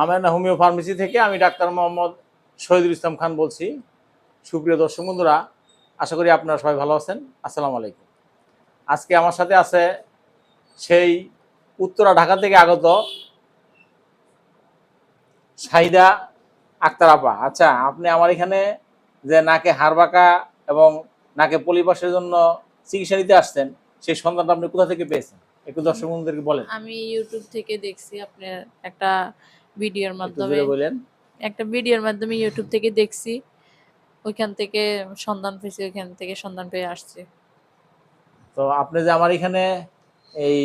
আমার না homeo pharmacy থেকে আমি ডাক্তার মোহাম্মদ শহীদুল ইসলাম খান বলছি। সুপ্রিয় দর্শক বন্ধুরা, আশা করি আপনারা সবাই ভালো আছেন। আসসালামু আলাইকুম। আজকে আমার সাথে আছে সেই উত্তরা ঢাকা থেকে আগত সাইদা আক্তার আপা। আচ্ছা আপনি আমার এখানে যে নাকে হাড়বাঁকা এবং নাকে পলিপাসের জন্য চিকিৎসা নিতে আসছেন, সেই সন্ধানটা আপনি কোথা থেকে পেয়েছেন? একটু দর্শক বন্ধুদেরকে বলেন। আমি ইউটিউব থেকে দেখছি আপনার একটা ভিডিওর মাধ্যমে। একটা ভিডিওর মাধ্যমে ইউটিউব থেকে দেখছি। ওইখান থেকে সন্ধান পেয়েছি ওইখান থেকে সন্ধান পেয়ে আসছি। তো আপনি যে আমার এখানে এই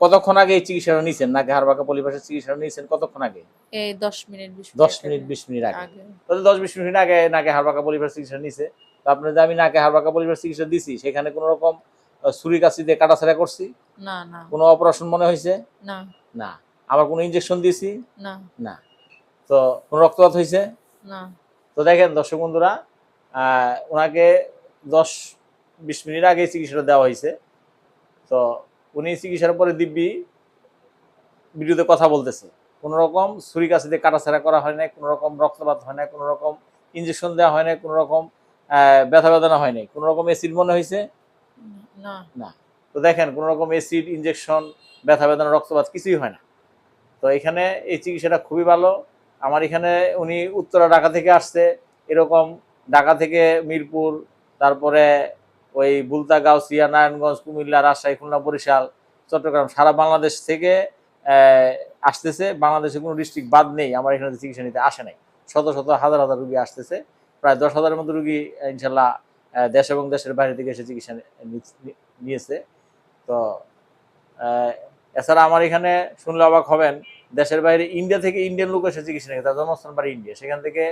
কতক্ষণ আগে এই চিকিৎসাটা নিয়েছেন? নাকি হাড়বাঁকা পলিপাসের চিকিৎসাটা নিয়েছেন কতক্ষণ আগে? এই দশ মিনিট বিশ দশ মিনিট বিশ মিনিট আগে। তো দশ বিশ মিনিট আগে নাকে হারবাকা পলিপাস চিকিৎসা নিছে তো আপনি যে আমি নাকি হারবাকা পলিপাস চিকিৎসা দিছি সেখানে কোনো রকম ছুরি কাছি দিয়ে কাটাছাড়া করছি? না না। কোনো অপারেশন মনে হয়েছে? না। না। আবার কোনো ইনজেকশন দিয়েছি? না। না। তো কোনো রক্তপাত হয়েছে? না। তো দেখেন দর্শক বন্ধুরা ওনাকে দশ বিশ মিনিট আগে চিকিৎসাটা দেওয়া হয়েছে। তো উনি চিকিৎসার পরে দিব্যি ভিডিওতে কথা বলতেছে। কোনো রকম ছুরি কাছিতে কাটাছেড়া করা হয় নাই কোনো রকম রক্তপাত হয় নাই কোনো রকম ইঞ্জেকশন দেওয়া হয় নাই কোনো রকম ব্যথা বেদনা হয় নাই। কোনো রকম অ্যাসিড মনে হয়েছে? না। তো দেখেন কোনো রকম অ্যাসিড ইঞ্জেকশন ব্যথা বেদনা রক্তপাত কিছুই হয় না। তো এখানে এই চিকিৎসাটা খুবই ভালো। আমার এখানে উনি উত্তরা, ঢাকা থেকে আসছে। এরকম ঢাকা থেকে মিরপুর, তারপরে ওই বুলতাগাঁও গাউসিয়া নারায়ণগঞ্জ কুমিল্লা, রাজশাহী, খুলনা, বরিশাল, চট্টগ্রাম সারা বাংলাদেশ থেকে আসতেছে। বাংলাদেশে কোনো ডিস্ট্রিক্ট বাদ নেই। আমার এখানে চিকিৎসা নিতে আসে নাই। শত শত হাজার হাজার রুগী আসতেছে। প্রায় দশ হাজারের মতো রুগী, ইনশাল্লাহ দেশ এবং দেশের বাইরে থেকে এসে চিকিৎসা নিয়েছে। তো এছাড়া আমার এখানে শুনলে অবাক হবেন, দেশের বাইরে ইন্ডিয়া থেকে ইন্ডিয়ান লোক এসে চিকিৎসা নিয়ে, তার জন্মস্থান বাড়ি ইন্ডিয়া। সেখান থেকে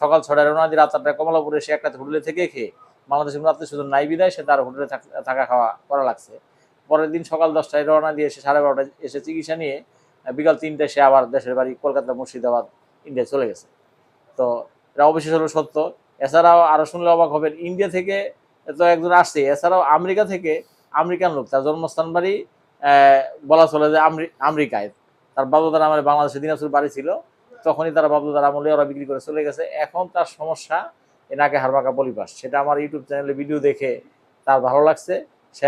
সকাল ছটায় রওনা দিয়ে রাত আটটায় কমলাপুরে এসে একটা হোটেলে থেকে খেয়ে বাংলাদেশের রাত্রে শুধু নাই বিদায়, সে তার হোটেলে থাক- খাওয়া করা লাগছে। পরের দিন সকাল দশটায় রওনা দিয়ে এসে সাড়ে বারোটায় এসে চিকিৎসা নিয়ে বিকাল তিনটায় সে আবার দেশের বাড়ি কলকাতা, মুর্শিদাবাদ ইন্ডিয়া চলে গেছে। তো এটা অবশেষ হলো সত্য। এছাড়াও আরও শুনলে অবাক হবেন, ইন্ডিয়া থেকে তো একজন আসছে, এছাড়াও আমেরিকা থেকে আমেরিকান লোক, তার জন্মস্থান বাড়ি বলা চলে যে আমরি- আমেরিকায়। তার বাবুদার আমলে বাংলাদেশে দিনাজপুর বাড়ি ছিল। তখনই তারা বাবুদার আমলে ওরা বিক্রি করে চলে গেছে। এখন তার সমস্যা, এ নাকে হারবাকা পলিপাস। সেটা আমার ইউটিউব চ্যানেলে ভিডিও দেখে তার ভালো লাগছে। সে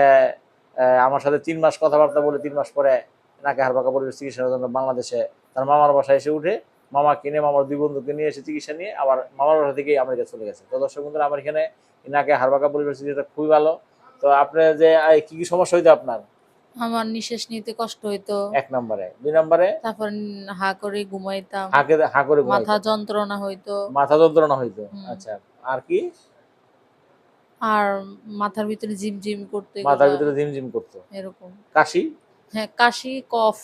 আমার সাথে তিন মাস কথাবার্তা বলে তিন মাস পরে নাকে হারবাকা পলিপাস চিকিৎসার জন্য বাংলাদেশে তার মামার বাসায় এসে উঠে মামা কিনে, মামার দুই বন্ধুকে নিয়ে এসে চিকিৎসা নিয়ে আবার মামার বাসা থেকেই আমেরিকা চলে গেছে। তো দর্শক বন্ধুরা, আমার এখানে নাকে হারবাকা পরিবেশ চিকিৎসা খুবই ভালো। তো আপনি যে কি কি সমস্যা হইতো আপনার? আমার নিঃশ্বাস নিতে কষ্ট হইতো। এক নম্বরে। দুই নম্বরে? তারপর হা করে ঘুমাইতাম। হাঁকে হা করে। মাথা যন্ত্রণা হইতো। মাথা যন্ত্রণা হইতো। হুম। আচ্ছা আর কি? আর মাথার ভিতরে জিম করতে মাথার ভিতরে ঝিমঝিম করতো। এরকম। কাশি? হ্যাঁ কাশি কফ।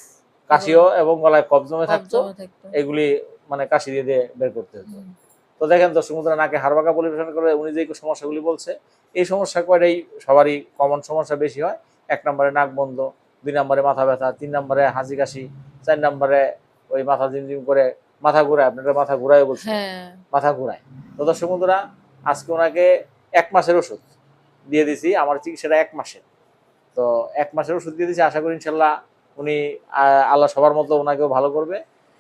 কাশিও এবং গলায় কফ জমে কফ থাকতো। জমে থাকতো। এগুলি মানে কাশি দিয়ে দিয়ে বের করতে হতো। হুম। তো দেখেন দর্শক বন্ধুরা নাকে হারবাকা পরিবেশন করে উনি যে সমস্যাগুলি বলছে এই সমস্যা কয়টাই সবারই কমন সমস্যা বেশি হয়। এক নম্বরে নাক বন্ধ দুই নম্বরে মাথা ব্যথা তিন নম্বরে হাসি কাশি চার নম্বরে ওই মাথা ঝিমঝিম করে মাথা ঘুরায় আপনারা মাথা ঘুরায় বলছে হ্যাঁ। মাথা ঘুরায়। তো দর্শক বন্ধুরা আজকে ওনাকে এক মাসের ওষুধ দিয়ে দিছি আমার চিকিৎসাটা এক মাসের। তো এক মাসের ওষুধ দিয়ে দিছি আশা করি ইনশাল্লাহ উনি আল্লাহ সবার মতো ওনাকেও ভালো করবে।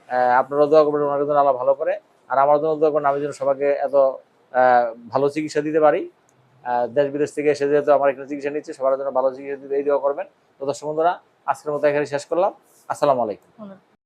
আহ, আপনারাও দোয়া করবেন ওনাকে যেন আল্লাহ ভালো করে। আর আমার জন্য দোয়া করবেন আমি যেন সবাইকে এত আহ, ভালো চিকিৎসা দিতে পারি। দেশ বিদেশ থেকে এসে যেহেতু আমার এখানে চিকিৎসা নিচ্ছে, সবার জন্য ভালো চিকিৎসা দিতে এই দেওয়া করবেন। তো দর্শক বন্ধুরা, আজকের মতো এখানে শেষ করলাম। আসসালামু আলাইকুম।